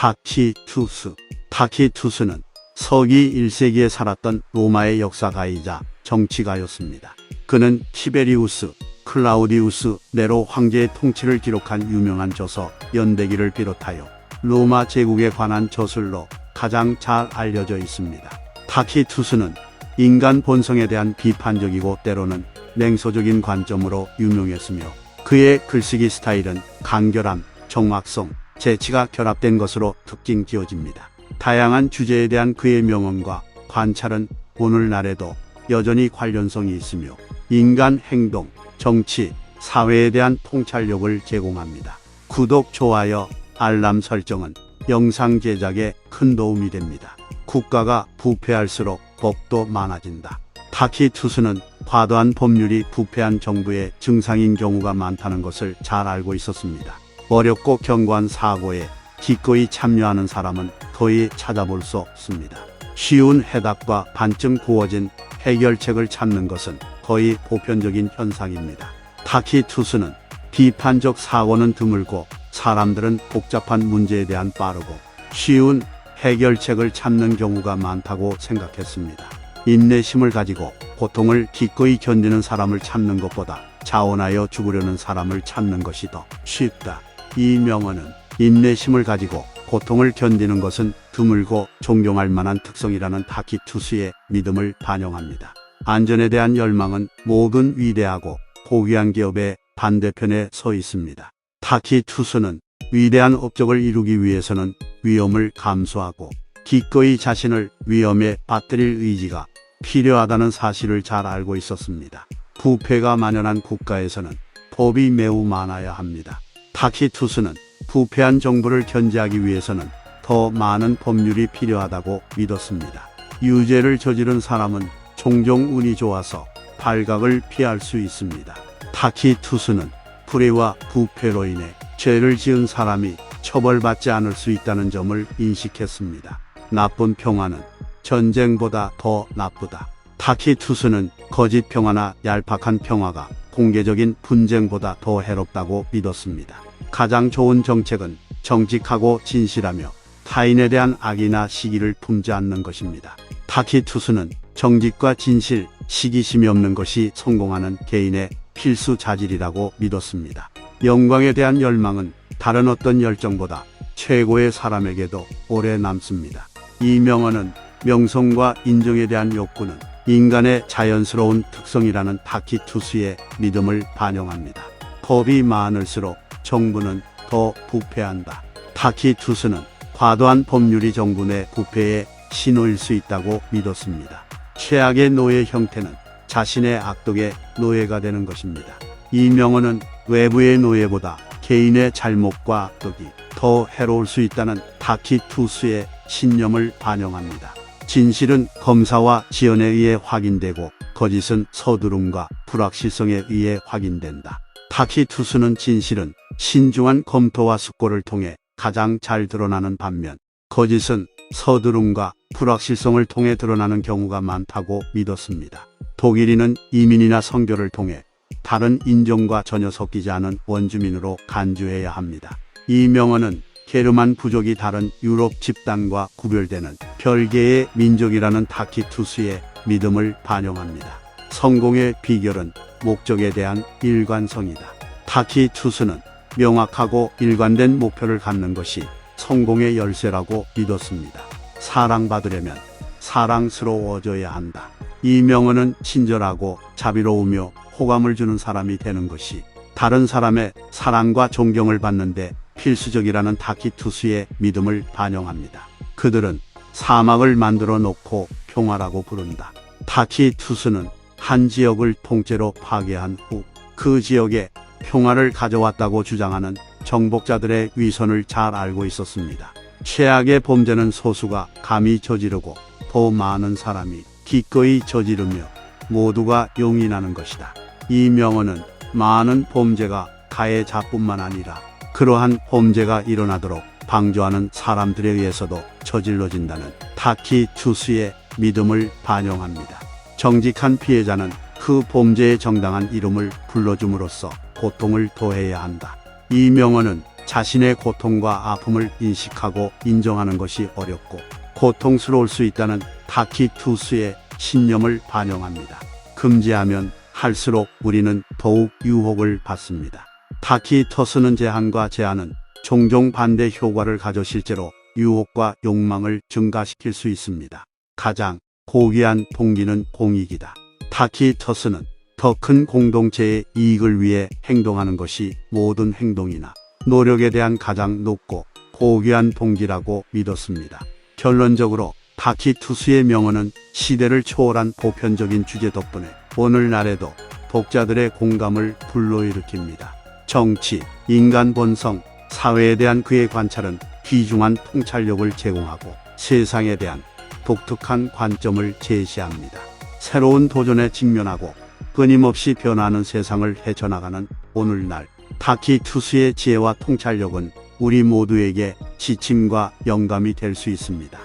타키투스. 타키투스는 서기 1세기에 살았던 로마의 역사가이자 정치가였습니다. 그는 티베리우스, 클라우디우스 네로 황제의 통치를 기록한 유명한 저서 연대기를 비롯하여 로마 제국에 관한 저술로 가장 잘 알려져 있습니다. 타키투스는 인간 본성에 대한 비판적이고 때로는 냉소적인 관점으로 유명했으며 그의 글쓰기 스타일은 간결함, 정확성, 재치가 결합된 것으로 특징 지어집니다. 다양한 주제에 대한 그의 명언과 관찰은 오늘날에도 여전히 관련성이 있으며 인간 행동, 정치, 사회에 대한 통찰력을 제공합니다. 구독, 좋아요, 알람 설정은 영상 제작에 큰 도움이 됩니다. 국가가 부패할수록 법도 많아진다. 타키투스는 과도한 법률이 부패한 정부의 증상인 경우가 많다는 것을 잘 알고 있었습니다. 어렵고 견고한 사고에 기꺼이 참여하는 사람은 거의 찾아볼 수 없습니다. 쉬운 해답과 반쯤 구워진 해결책을 찾는 것은 거의 보편적인 현상입니다. 타키 투스는 비판적 사고는 드물고 사람들은 복잡한 문제에 대한 빠르고 쉬운 해결책을 찾는 경우가 많다고 생각했습니다. 인내심을 가지고 고통을 기꺼이 견디는 사람을 찾는 것보다 자원하여 죽으려는 사람을 찾는 것이 더 쉽다. 이 명언은 인내심을 가지고 고통을 견디는 것은 드물고 존경할 만한 특성이라는 타키 투스의 믿음을 반영합니다. 안전에 대한 열망은 모든 위대하고 고귀한 기업의 반대편에 서 있습니다. 타키 투스는 위대한 업적을 이루기 위해서는 위험을 감수하고 기꺼이 자신을 위험에 빠뜨릴 의지가 필요하다는 사실을 잘 알고 있었습니다. 부패가 만연한 국가에서는 법이 매우 많아야 합니다. 타키 투스는 부패한 정부를 견제하기 위해서는 더 많은 법률이 필요하다고 믿었습니다. 유죄를 저지른 사람은 종종 운이 좋아서 발각을 피할 수 있습니다. 타키 투스는 불의와 부패로 인해 죄를 지은 사람이 처벌받지 않을 수 있다는 점을 인식했습니다. 나쁜 평화는 전쟁보다 더 나쁘다. 타키 투스는 거짓 평화나 얄팍한 평화가 공개적인 분쟁보다 더 해롭다고 믿었습니다. 가장 좋은 정책은 정직하고 진실하며 타인에 대한 악이나 시기를 품지 않는 것입니다. 타키투스는 정직과 진실, 시기심이 없는 것이 성공하는 개인의 필수 자질이라고 믿었습니다. 영광에 대한 열망은 다른 어떤 열정보다 최고의 사람에게도 오래 남습니다. 이 명언은 명성과 인정에 대한 욕구는 인간의 자연스러운 특성이라는 타키투스의 믿음을 반영합니다. 법이 많을수록 정부는 더 부패한다. 타키투스는 과도한 법률이 정부 내 부패의 신호일 수 있다고 믿었습니다. 최악의 노예 형태는 자신의 악독의 노예가 되는 것입니다. 이 명언은 외부의 노예보다 개인의 잘못과 악독이 더 해로울 수 있다는 타키투스의 신념을 반영합니다. 진실은 검사와 지연에 의해 확인되고 거짓은 서두름과 불확실성에 의해 확인된다. 타키투스는 진실은 신중한 검토와 숙고를 통해 가장 잘 드러나는 반면 거짓은 서두름과 불확실성을 통해 드러나는 경우가 많다고 믿었습니다. 독일인은 이민이나 선교를 통해 다른 인종과 전혀 섞이지 않은 원주민으로 간주해야 합니다. 이 명언은 게르만 부족이 다른 유럽 집단과 구별되는 별개의 민족이라는 타키투스의 믿음을 반영합니다. 성공의 비결은 목적에 대한 일관성이다. 타키투스는 명확하고 일관된 목표를 갖는 것이 성공의 열쇠라고 믿었습니다. 사랑받으려면 사랑스러워져야 한다. 이 명언은 친절하고 자비로우며 호감을 주는 사람이 되는 것이 다른 사람의 사랑과 존경을 받는데 필수적이라는 타키투스의 믿음을 반영합니다. 그들은 사막을 만들어 놓고 평화라고 부른다. 타키투스는 한 지역을 통째로 파괴한 후 그 지역에 평화를 가져왔다고 주장하는 정복자들의 위선을 잘 알고 있었습니다. 최악의 범죄는 소수가 감히 저지르고 더 많은 사람이 기꺼이 저지르며 모두가 용인하는 것이다. 이 명언은 많은 범죄가 가해자뿐만 아니라 그러한 범죄가 일어나도록 방조하는 사람들에 의해서도 저질러진다는 타키투스의 믿음을 반영합니다. 정직한 피해자는 그 범죄의 정당한 이름을 불러줌으로써 고통을 도해야 한다. 이 명언은 자신의 고통과 아픔을 인식하고 인정하는 것이 어렵고 고통스러울 수 있다는 타키 투스의 신념을 반영합니다. 금지하면 할수록 우리는 더욱 유혹을 받습니다. 타키 터스는 제한과 제한은 종종 반대 효과를 가져 실제로 유혹과 욕망을 증가시킬 수 있습니다. 가장 고귀한 동기는 공익이다. 타키 터스는 더 큰 공동체의 이익을 위해 행동하는 것이 모든 행동이나 노력에 대한 가장 높고 고귀한 동기라고 믿었습니다. 결론적으로 타키투스의 명언은 시대를 초월한 보편적인 주제 덕분에 오늘날에도 독자들의 공감을 불러일으킵니다. 정치, 인간 본성, 사회에 대한 그의 관찰은 귀중한 통찰력을 제공하고 세상에 대한 독특한 관점을 제시합니다. 새로운 도전에 직면하고 끊임없이 변하는 세상을 헤쳐나가는 오늘날 타키 투스의 지혜와 통찰력은 우리 모두에게 지침과 영감이 될 수 있습니다.